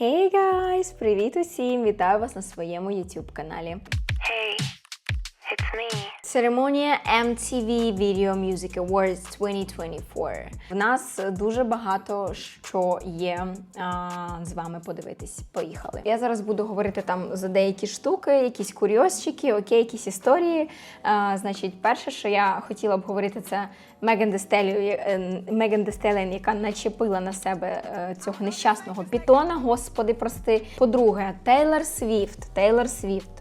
Hey guys! Привіт усім! Вітаю вас на своєму YouTube каналі. Hey, it's me. Церемонія MTV Video Music Awards 2024. В нас дуже багато що є а, з вами подивитись. Поїхали. Я зараз буду говорити там за деякі штуки, якісь курйозчики, окей, якісь історії. А, значить, перше, що я хотіла б говорити, це Меган Дестелі, Меган Дестелін, яка начепила на себе е, цього нещасного пітона. Господи, прости. По-друге, Тейлор Свіфт. Тейлор Свіфт.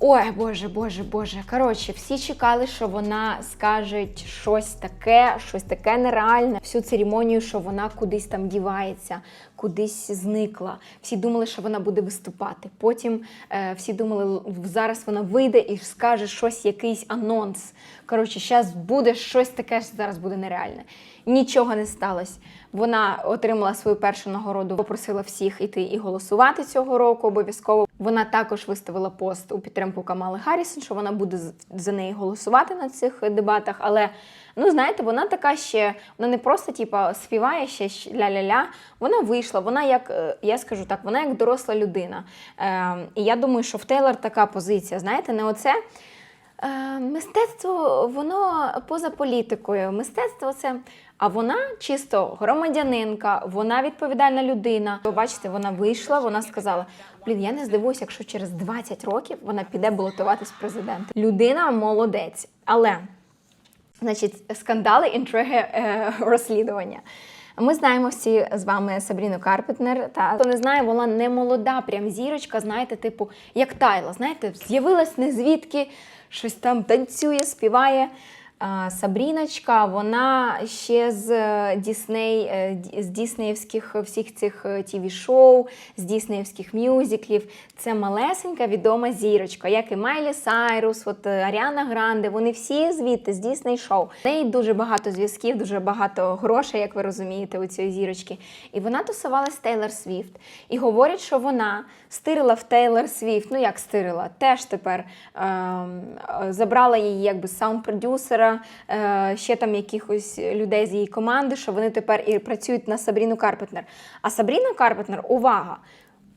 Ой, Боже, Боже, Боже. Коротше, всі чекали, що вона скаже щось таке, щось таке нереальне. Всю церемонію, що вона кудись там дівається, кудись зникла. Всі думали, що вона буде виступати. Потім е, всі думали, зараз вона вийде і скаже щось, якийсь анонс. Коротше, зараз буде щось таке, що зараз буде нереальне. Нічого не сталося. Вона отримала свою першу нагороду, попросила всіх іти і голосувати цього року обов'язково. Вона також виставила пост у підтримку Камали Харрісон, що вона буде за неї голосувати на цих дебатах. Але ну знаєте, вона така ще вона не просто типа співає ще ля-ля-ля. Вона вийшла. Вона як е, я скажу так, вона як доросла людина. Е, і я думаю, що в Тейлор така позиція. Знаєте, не оце. Е, Мистецтво воно поза політикою. Мистецтво це. А вона чисто громадянинка, вона відповідальна людина. Ви бачите, вона вийшла, вона сказала: Блін, я не здивуюся, якщо через 20 років вона піде балотуватись в президенти. Людина молодець. Але Значить, скандали, інтриги, е, розслідування. Ми знаємо всі з вами Сабріну Карпетнер. Та хто не знає, вона не молода, прям зірочка, знаєте, типу, як Тайла. Знаєте, з'явилась не звідки, щось там танцює, співає. Сабріночка, вона ще з е, Дісней, е, з Діснеївських всіх цих тв шоу з Діснеївських мюзиклів. Це малесенька відома зірочка, як і Майлі Сайрус, от е, Аріана Гранде. Вони всі звідти з Дісней шоу. В неї дуже багато зв'язків, дуже багато грошей, як ви розумієте, у цієї зірочки. І вона тусувалась Тейлор Свіфт. І говорять, що вона стирила в Тейлор Свіфт. Ну як стирила? Теж тепер ем, е, забрала її якби саунд-продюсера, е, ще там якихось людей з її команди, що вони тепер і працюють на Сабріну Карпетнер. А Сабріна Карпетнер, увага!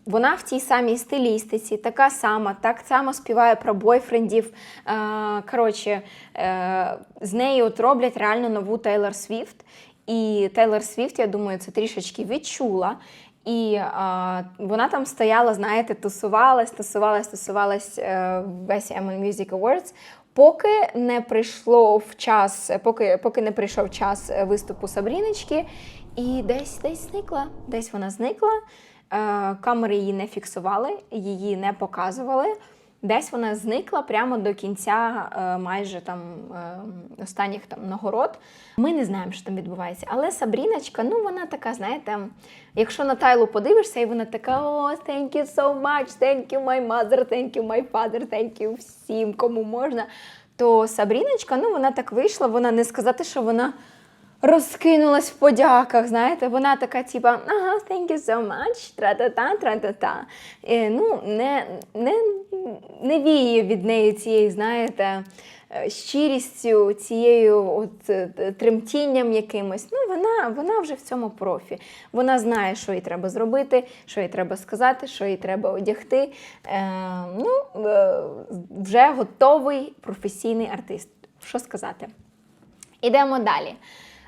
Вона в тій самій стилістиці, така сама, так само співає про бойфрендів. Е, коротше, е, з нею от роблять реально нову Тейлор Свіфт. І Тейлор Свіфт, я думаю, це трішечки відчула. І е, вона там стояла, знаєте, тусувалась, тусувалась, тусувалась е, весь Music Awards. Поки не прийшло в час, поки, поки не прийшов час е, виступу Сабріночки, і десь десь зникла. Десь вона зникла. Е, камери її не фіксували, її не показували. Десь вона зникла прямо до кінця е, майже там е, останніх там нагород. Ми не знаємо, що там відбувається. Але Сабріночка, ну вона така, знаєте, якщо на Тайлу подивишся, і вона така: о, thank you so much, thank you my mother, thank you my father, thank you всім, кому можна. То Сабріночка, ну вона так вийшла, вона не сказати, що вона розкинулась в подяках. Знаєте, вона така, типа, ага, thank you so much, тра-та-та, тра-та-та. Е, ну, не, не, не віє від неї цієї, знаєте, е, щирістю, цією от, е, тремтінням якимось. Ну, вона, вона вже в цьому профі. Вона знає, що їй треба зробити, що їй треба сказати, що їй треба одягти. Е, ну, е, вже готовий професійний артист. Що сказати? Ідемо далі.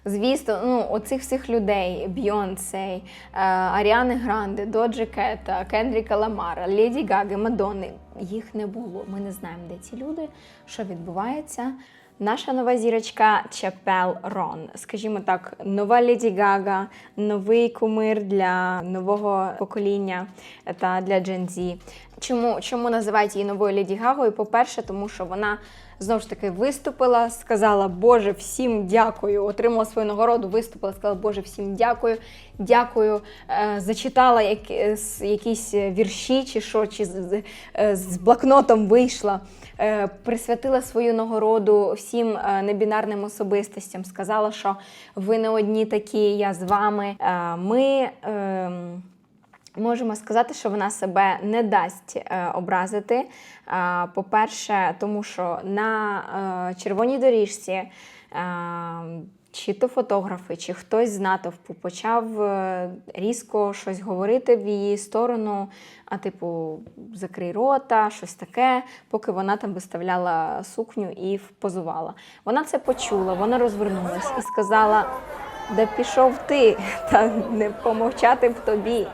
Звісно, ну, оцих всіх людей: Бйонсе, е, Аріани Гранде, Доджі Кета, Кендріка Ламара, Леді Гаги, Мадонни. Їх не було. Ми не знаємо, де ці люди, що відбувається. Наша нова зірочка Чапел Рон. Скажімо так, нова Леді Гага, новий кумир для нового покоління та для Gen Z. Чому, чому називають її новою Леді Гагою? По-перше, тому що вона знову ж таки виступила, сказала Боже, всім дякую. Отримала свою нагороду, виступила, сказала Боже, всім дякую. Дякую. Е, зачитала е, якісь вірші чи що, чи з, е, блокнотом вийшла. Присвятила свою нагороду всім е, небінарним особистостям. Сказала, що ви не одні такі, я з вами. Е, ми. ем, Можемо сказати, що вона себе не дасть е, образити. По-перше, тому що на червоній доріжці е, чи то фотографи, чи хтось з натовпу почав е, різко щось говорити в її сторону, а типу, закрий рота, щось таке, поки вона там виставляла сукню і позувала. Вона це почула, вона розвернулась і сказала: де пішов ти, та не помовчати б тобі.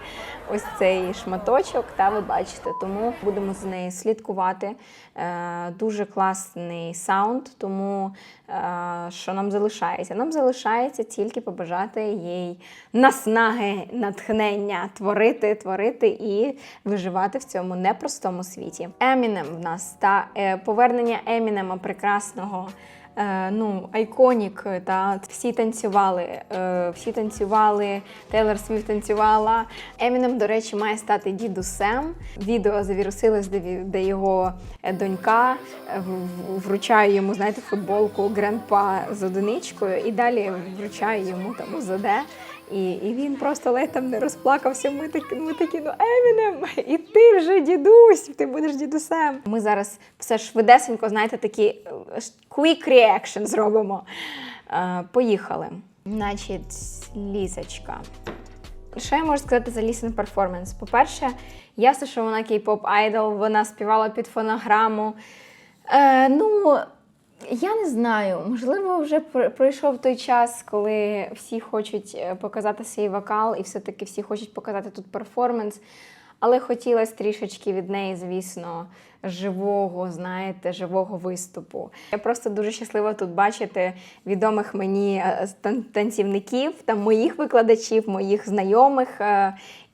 Ось цей шматочок, та ви бачите, тому будемо з нею слідкувати. Е, дуже класний саунд, тому е, що нам залишається? Нам залишається тільки побажати їй наснаги, натхнення творити, творити і виживати в цьому непростому світі. Емінем в нас та е, повернення Емінема прекрасного. Е, ну, айконік, та всі танцювали, е, всі танцювали, Тейлор Свіфт танцювала. Емінем, до речі, має стати дідусем. Відео завірусилось, де, його е, донька е, вручає йому, знаєте, футболку Грандпа з одиничкою, і далі вручає йому там УЗД. І, і він просто ледь там не розплакався. Ми такі, ми такі, ну Емінем, і ти вже дідусь, ти будеш дідусем. Ми зараз все швидесенько, знаєте, такі е, quick reaction зробимо. Е, поїхали. Значить, лісочка. Що я можу сказати за Лісен перформанс? По-перше, ясно, що вона кей-поп айдол, вона співала під фонограму. Е, ну, я не знаю, можливо, вже пр- пройшов той час, коли всі хочуть е, показати свій вокал, і все-таки всі хочуть показати тут перформанс. Але хотілося трішечки від неї, звісно, живого, знаєте, живого виступу. Я просто дуже щаслива тут бачити відомих мені е, танцівників, там моїх викладачів, моїх знайомих.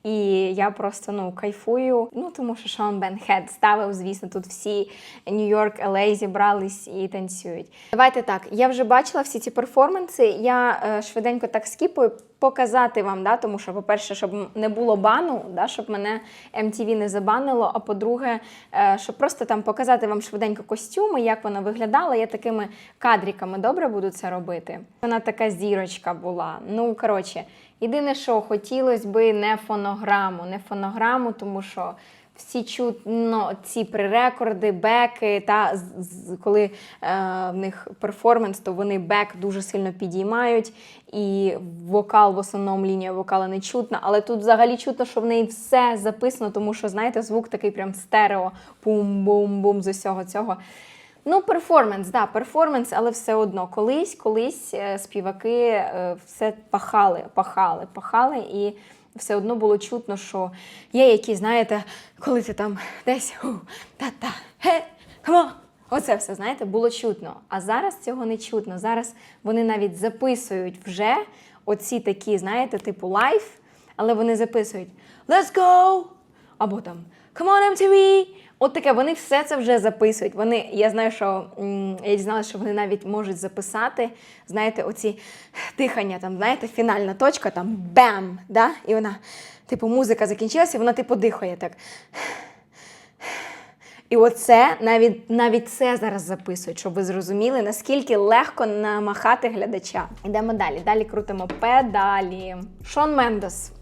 І я просто ну кайфую. Ну тому що Шон Бен Хед ставив, звісно, тут всі Нью-Йорк, LA зібрались і танцюють. Давайте так. Я вже бачила всі ці перформанси. Я е, швиденько так скіпую показати вам, да, тому що, по-перше, щоб не було бану, да, щоб мене MTV не забанило. А по-друге, е, щоб просто там показати вам швиденько костюми, як вона виглядала. Я такими кадриками добре буду це робити. Вона така зірочка була. Ну коротше, єдине, що хотілося би не фонограму, не фонограму, тому що. Всі чутно ці пререкорди, беки, та коли е, в них перформанс, то вони бек дуже сильно підіймають, і вокал в основному лінія вокала не чутна. Але тут взагалі чутно, що в неї все записано, тому що, знаєте, звук такий прям стерео, бум-бум-бум з усього цього. Ну, перформанс, да, перформанс, але все одно. Колись, колись е, співаки е, все пахали, пахали, пахали, і все одно було чутно, що є які, знаєте, коли ти там десь та-та, ге, on, Оце все, знаєте, було чутно. А зараз цього не чутно. Зараз вони навіть записують вже оці такі, знаєте, типу лайф, але вони записують Let's go! Або там Come on MTV! От таке, вони все це вже записують. Вони, я знаю, що я дізналася, що вони навіть можуть записати, знаєте, оці дихання, там, знаєте, фінальна точка, там бем! Да? І вона, типу, музика закінчилася, і вона, типу, дихає так. І оце навіть навіть це зараз записують, щоб ви зрозуміли, наскільки легко намахати глядача. Йдемо далі. Далі крутимо педалі. Шон Мендес.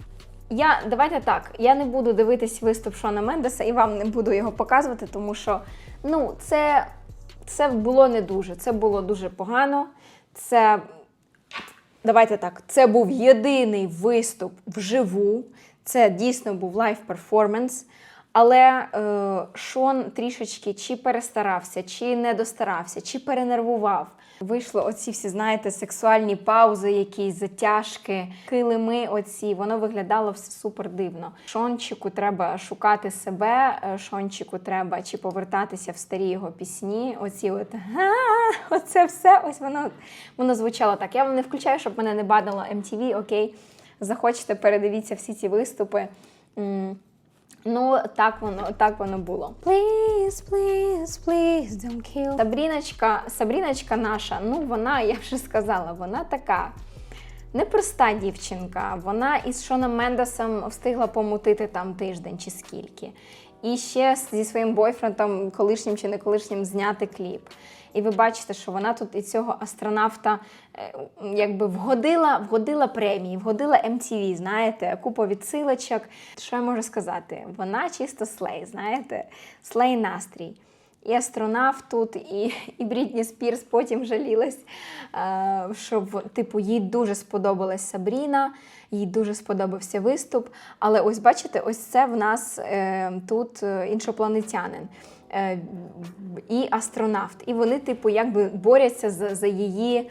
Я давайте так. Я не буду дивитись виступ Шона Мендеса і вам не буду його показувати, тому що ну це, це було не дуже. Це було дуже погано. Це Давайте так, це був єдиний виступ вживу. Це дійсно був лайв перформанс. Але е, Шон трішечки чи перестарався, чи не достарався, чи перенервував. Вийшло оці всі, знаєте, сексуальні паузи, якісь затяжки, килими. Оці воно виглядало все супер дивно. Шончику треба шукати себе. е, Шончику треба чи повертатися в старі його пісні. Оці от оце все. Ось воно воно звучало так. Я вам не включаю, щоб мене не бадало MTV, окей. Захочете, передивіться всі ці виступи. Ну, так воно, так воно було. Please, please, please don't kill. Сабріночка, Сабріночка наша, ну вона, я вже сказала, вона така непроста дівчинка. Вона із Шоном Мендесом встигла помутити там тиждень чи скільки. І ще зі своїм бойфрендом, колишнім чи не колишнім, зняти кліп. І ви бачите, що вона тут і цього астронавта е, якби вгодила, вгодила премії, вгодила MTV, знаєте, купу відсилочок. Що я можу сказати? Вона чисто слей, знаєте, слей настрій. І астронавт тут, і, і Брітні Спірс потім жалілась, е, що типу, їй дуже сподобалась Сабріна, їй дуже сподобався виступ. Але ось бачите, ось це в нас е, тут е, іншопланетянин. І астронавт, і вони, типу, якби борються за, за її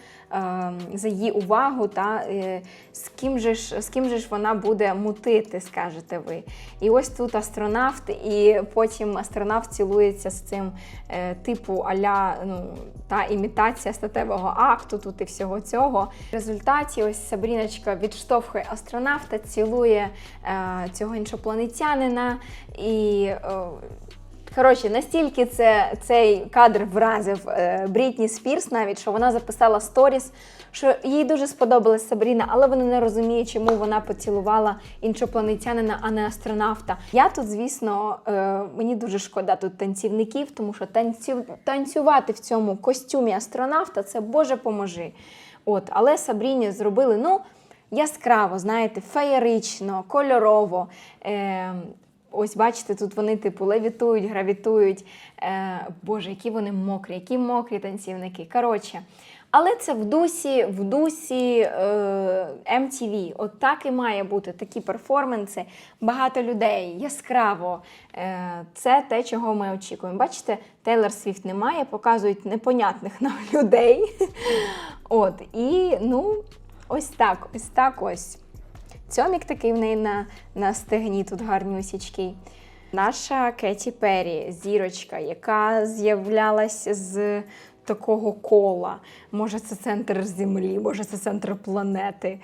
за її увагу, та е, з ким же ж з ким же ж вона буде мутити, скажете ви. І ось тут астронавт, і потім астронавт цілується з цим е, типу аля ну, та імітація статевого акту, тут і всього цього. В результаті ось Сабріночка відштовхує астронавта, цілує е, цього іншопланетянина і. Коротше, настільки це, цей кадр вразив е, Брітні Спірс, навіть що вона записала сторіс, що їй дуже сподобалась Сабріна, але вона не розуміє, чому вона поцілувала іншопланетянина, а не астронавта. Я тут, звісно, е, мені дуже шкода тут танцівників, тому що танцю, танцювати в цьому костюмі астронавта це Боже поможи. От, але Сабріні зробили, ну. Яскраво, знаєте, феєрично, кольорово. Е, Ось бачите, тут вони типу левітують, гравітують. Е, Боже, які вони мокрі, які мокрі танцівники. Коротше. Але це в дусі, в дусі е, MTV. От так і має бути такі перформанси. Багато людей, яскраво. Е, це те, чого ми очікуємо. Бачите, Тейлор Свіфт немає, показують непонятних нам людей. От, і ну, ось так, ось так ось. Цьомік такий в неї на, на стегні тут гарнюсічкий. Наша Кеті Перрі, зірочка, яка з'являлась з такого кола. Може, це центр Землі, може, це центр планети.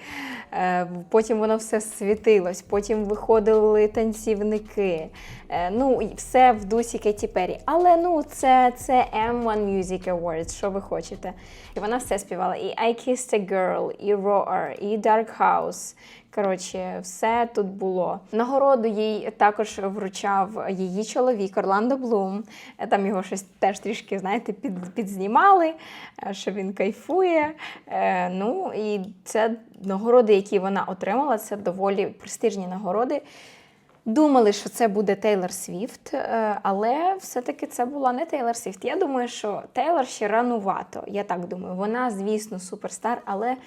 Е, Потім воно все світилось, потім виходили танцівники. Е, Ну, все в дусі Кеті Перрі. Але ну, це, це M1 Music Awards, що ви хочете. І вона все співала. І I Kissed a Girl, і Roar, і Dark House. Коротше, все тут було. Нагороду їй також вручав її чоловік Орландо Блум. Е, Там його щось теж трішки, знаєте, під, підзнімали, е, що він кайфує. Е, Ну і це нагороди, які вона отримала, це доволі престижні нагороди. Думали, що це буде Тейлор Свіфт, е, але все-таки це була не Тейлор Свіфт. Я думаю, що Тейлор ще ранувато. Я так думаю. Вона, звісно, суперстар, але е,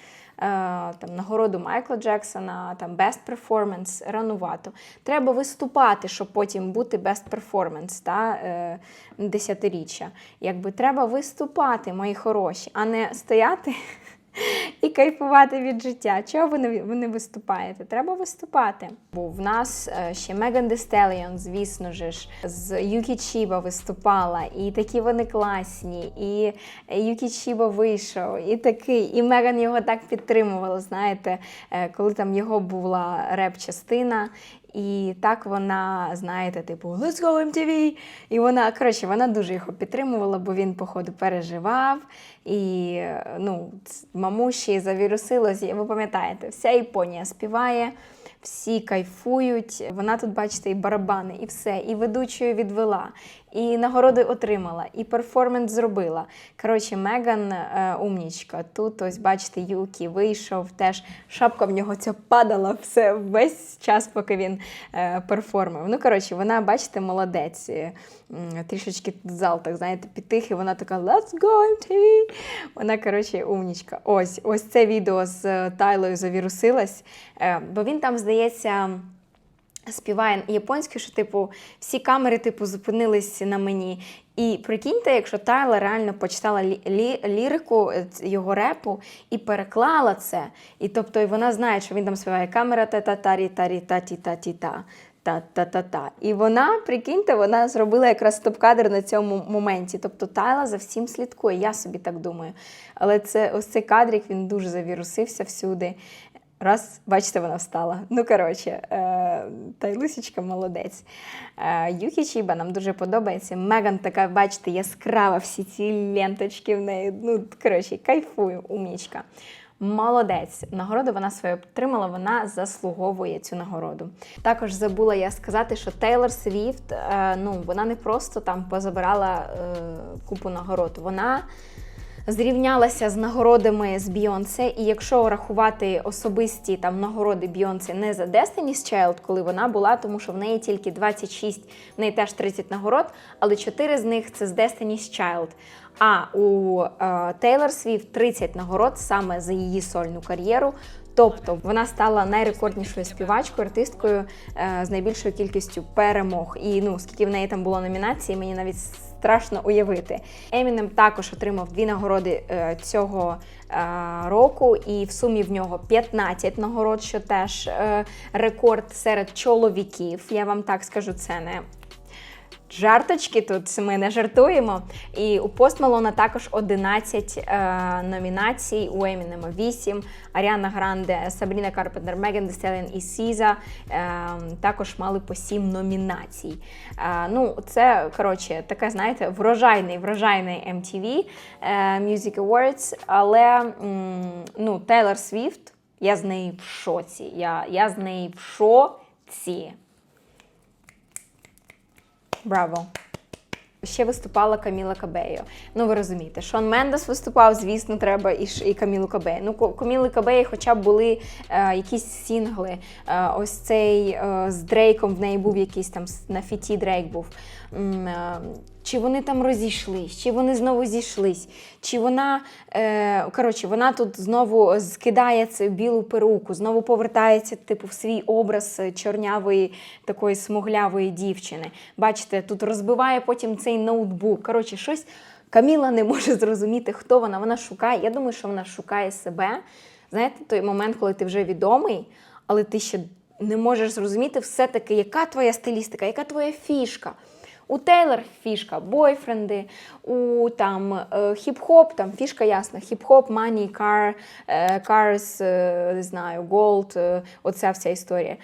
там нагороду Майкла Джексона, там Best Performance ранувато. Треба виступати, щоб потім бути Best Performance та е, десятиріччя. Якби треба виступати, мої хороші, а не стояти. І кайфувати від життя. Чого ви не, ви не виступаєте? Треба виступати. Бо в нас е, ще Меган Stallion, звісно ж, з Юкі Чіба виступала, і такі вони класні, і Юкі Чіба вийшов, і такий, і Меган його так підтримувала, знаєте, е, коли там його була реп-частина. І так вона, знаєте, типу Let's go MTV! І вона, коротше, вона дуже його підтримувала, бо він, походу, переживав. І ну, мамуші завірусилось. Ви пам'ятаєте, вся Японія співає, всі кайфують. Вона тут, бачите, і барабани, і все, і ведучою відвела, і нагороди отримала, і перформанс зробила. Коротше, Меган е, умнічка. Тут ось, бачите, Юкі вийшов, теж шапка в нього ця падала все весь час, поки він е, перформив. Ну, коротше, вона, бачите, молодець. Е, Трішечки зал, так знаєте, підтихи. Вона така Let's go MTV! Вона, коротше, умнічка. Ось, ось це відео з е, Тайлою завірусилось, е, бо він там, здається. Співає японською, що типу всі камери типу зупинились на мені. І прикиньте, якщо Тайла реально почитала лі- лі- лірику е, його репу і переклала це. І тобто і вона знає, що він там співає камера та та тарі тарі та ті та ті та та-та-та-та. І вона, прикиньте, вона зробила якраз стоп-кадр на цьому моменті. Тобто Тайла за всім слідкує, я собі так думаю. Але це ось цей кадрик він дуже завірусився всюди. Раз, бачите, вона встала. Ну, коротше, е, Тайлусічка молодець. Е, Юкі Чіба нам дуже подобається. Меган така, бачите, яскрава, всі ці ленточки в неї. Ну, коротше, кайфую, умнічка. Молодець. Нагороду вона свою отримала, вона заслуговує цю нагороду. Також забула я сказати, що Тейлор Свіфт, е, ну, вона не просто там позабирала е, купу нагород. Вона зрівнялася з нагородами з Бійонсе. І якщо рахувати особисті там нагороди Бійонсе не за Destiny's Child, коли вона була, тому що в неї тільки 26, в неї теж 30 нагород, але 4 з них це з Destiny's Child. А у Тейлор Свіфт 30 нагород саме за її сольну кар'єру. Тобто вона стала найрекорднішою співачкою, артисткою е, з найбільшою кількістю перемог. І ну, скільки в неї там було номінацій, мені навіть страшно уявити. Емінем також отримав дві нагороди е, цього е, року, і в сумі в нього 15 нагород, що теж е, рекорд серед чоловіків. Я вам так скажу, це не жарточки тут ми не жартуємо. І у Пост Малона також 11 е, номінацій, у Емінема 8, Аріана Гранде, Сабріна Карпентер, Меган Thee і Сіза е, також мали по 7 номінацій. Е, ну, це, коротше, таке, знаєте, врожайний, врожайний MTV е, Music Awards, але м, ну, Тейлор Свіфт, я з неї в шоці. Я, я з неї в шоці. Браво! Ще виступала Каміла Кабею. Ну, ви розумієте, Шон Мендес виступав, звісно, треба і, і Камілу Кабею. Ну, Каміли Кабеї хоча б були е, якісь сінгли. Е, ось цей е, з Дрейком в неї був якийсь там на фіті Дрейк був. Е, чи вони там розійшлись, чи вони знову зійшлись, чи вона, е, коротше, вона тут знову скидає цю білу перуку, знову повертається типу, в свій образ чорнявої такої смуглявої дівчини. Бачите, тут розбиває потім цей ноутбук. Коротше, щось Каміла не може зрозуміти, хто вона. Вона шукає. Я думаю, що вона шукає себе. Знаєте, той момент, коли ти вже відомий, але ти ще не можеш зрозуміти все-таки, яка твоя стилістика, яка твоя фішка. У Тейлор фішка бойфренди, у там е, хіп-хоп, там фішка ясна, хіп-хоп, money, car, е, cars, е, не знаю, gold, оця вся історія.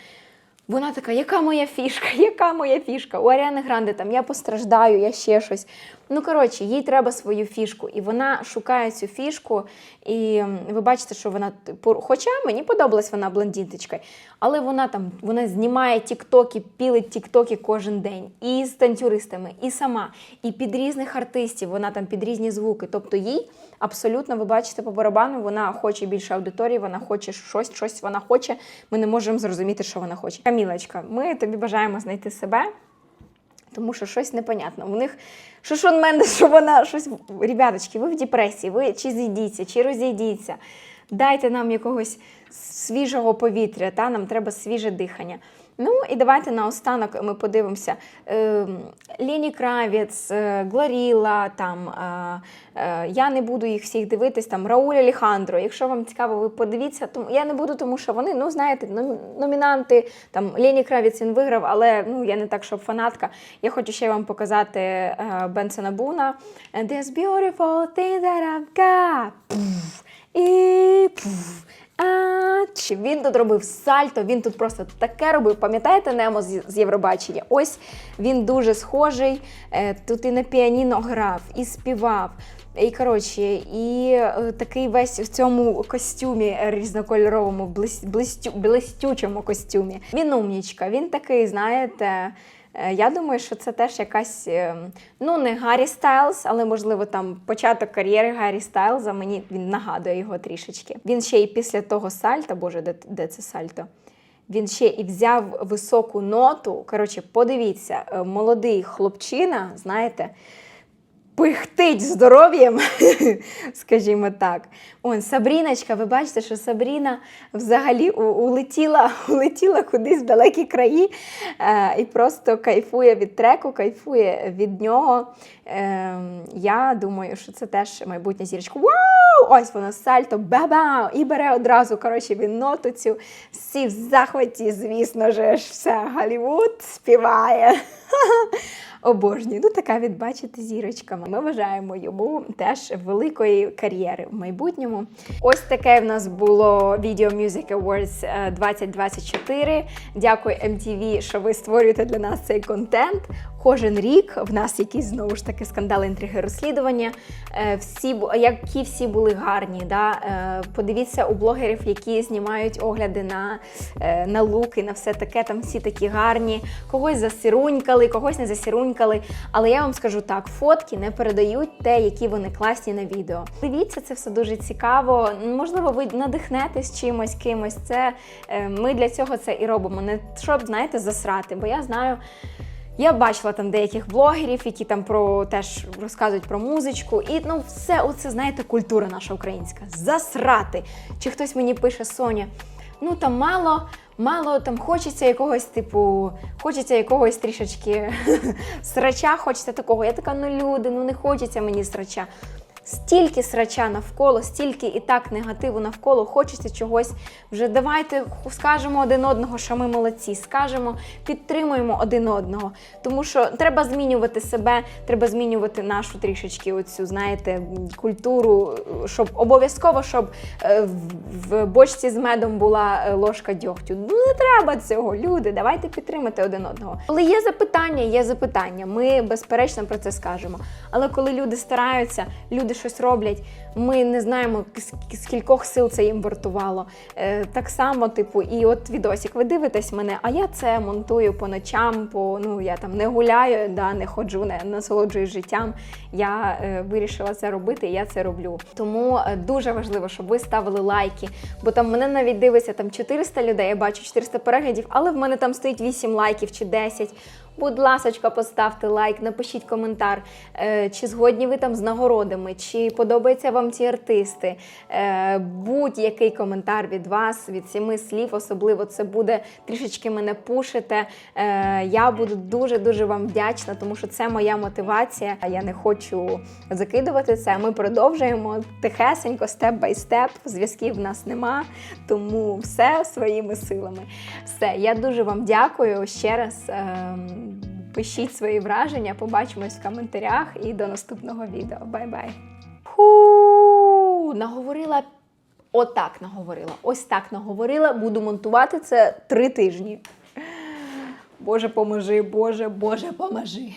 Вона така, яка моя фішка, яка моя фішка? У Аріани Гранде там я постраждаю, я ще щось. Ну, коротше, їй треба свою фішку. І вона шукає цю фішку. І ви бачите, що вона, типу, хоча мені подобалась вона блондинточка, але вона там вона знімає тіктоки, пілить тіктоки кожен день. І з танцюристами, і сама, і під різних артистів, вона там під різні звуки. Тобто їй абсолютно, ви бачите по барабану, вона хоче більше аудиторії, вона хоче щось, щось вона хоче. Ми не можемо зрозуміти, що вона хоче. Камілочка, ми тобі бажаємо знайти себе. Тому що щось непонятно. У них що Шон Мендес, що вона щось. Ребяточки, ви в депресії, ви чи зійдіться, чи розійдіться. Дайте нам якогось свіжого повітря, та? нам треба свіже дихання. Ну і давайте наостанок ми подивимося. Е, Лені Кравець, е, Глоріла, там, е, е, я не буду їх всіх дивитись, там Рауль Алехандро. Якщо вам цікаво, ви подивіться, тому я не буду, тому що вони, ну знаєте, номінанти. Там Лені Кравець він виграв, але ну я не так, щоб фанатка. Я хочу ще вам показати Бенсона Буна. There's beautiful things that I've got. І а, чи він тут робив сальто, він тут просто таке робив. Пам'ятаєте Немо з, Євробачення? Ось він дуже схожий. Е, Тут і на піаніно грав, і співав. І коротше, і е, такий весь в цьому костюмі різнокольоровому, блистю, блистючому костюмі. Він умнічка, він такий, знаєте. Е, Я думаю, що це теж якась, е, ну не Гаррі Стайлз, але можливо там початок кар'єри Гаррі Стайлза. Мені він нагадує його трішечки. Він ще і після того сальто, боже, де, де це сальто? Він ще і взяв високу ноту. Коротше, подивіться, е, молодий хлопчина, знаєте, пихтить здоров'ям, скажімо так. Он Сабріночка, ви бачите, що Сабріна взагалі улетіла, улетіла кудись в далекі краї е, і просто кайфує від треку, кайфує від нього. Е, я думаю, що це теж майбутня зірочка. Вау! Ось воно сальто, баба! І бере одразу коротше, він ноту цю. Всі в захваті, звісно ж, все Голлівуд співає. Обожнюю. Ну, така від бачите зірочка. Ми вважаємо йому теж великої кар'єри в майбутньому. Ось таке в нас було Video Music Awards е, 2024. Дякую MTV, що ви створюєте для нас цей контент. Кожен рік в нас якісь знову ж таки скандали, інтриги, розслідування. Е, Всі які всі були гарні. Да? Е, Подивіться у блогерів, які знімають огляди на, е, на луки, на все таке. Там всі такі гарні. Когось засірунькали, когось не засірунькали. Хрумкали. Але я вам скажу так: фотки не передають те, які вони класні на відео. Дивіться, це все дуже цікаво. Можливо, ви надихнетесь чимось кимось. Це е, ми для цього це і робимо. Не щоб знаєте, засрати, бо я знаю. Я бачила там деяких блогерів, які там про теж розказують про музичку. І ну, все, оце знаєте, культура наша українська. Засрати. Чи хтось мені пише Соня, ну там мало, мало там хочеться якогось, типу, хочеться якогось трішечки срача, хочеться такого. Я така, ну люди, ну не хочеться мені срача. Стільки срача навколо, стільки і так негативу навколо, хочеться чогось. Вже давайте скажемо один одного, що ми молодці, скажемо, підтримуємо один одного. Тому що треба змінювати себе, треба змінювати нашу трішечки оцю, знаєте, культуру, щоб обов'язково, щоб е, в- бочці з медом була е, ложка дьогтю. Ну не треба цього, люди. Давайте підтримати один одного. Коли є запитання, є запитання. Ми безперечно про це скажемо. Але коли люди стараються, люди щось роблять, ми не знаємо, ск- скількох сил це їм вартувало. Е, так само, типу, і от відосик, ви дивитесь мене, а я це монтую по ночам, по ну я там не гуляю, да, не ходжу, не насолоджуюсь життям. Я е, вирішила це робити, і я це роблю. Тому е, дуже важливо, щоб ви ставили лайки, бо там мене навіть дивиться там 400 людей, я бачу 400 переглядів, але в мене там стоїть 8 лайків чи 10. Будь ласочка, поставте лайк, напишіть коментар, е, чи згодні ви там з нагородами, чи подобаються вам ці артисти. Е, Будь-який коментар від вас, від сіми слів, особливо це буде трішечки мене пушите. Е, Я буду дуже-дуже вам вдячна, тому що це моя мотивація. Я не хочу закидувати це. Ми продовжуємо тихесенько, степ бай степ. Зв'язків в нас нема, тому все своїми силами. Все, я дуже вам дякую ще раз. ем, Пишіть свої враження, побачимось в коментарях і до наступного відео. Бай-бай. Наговорила. Отак наговорила. Ось так наговорила. Буду монтувати це три тижні. Боже, поможи, Боже, Боже, поможи.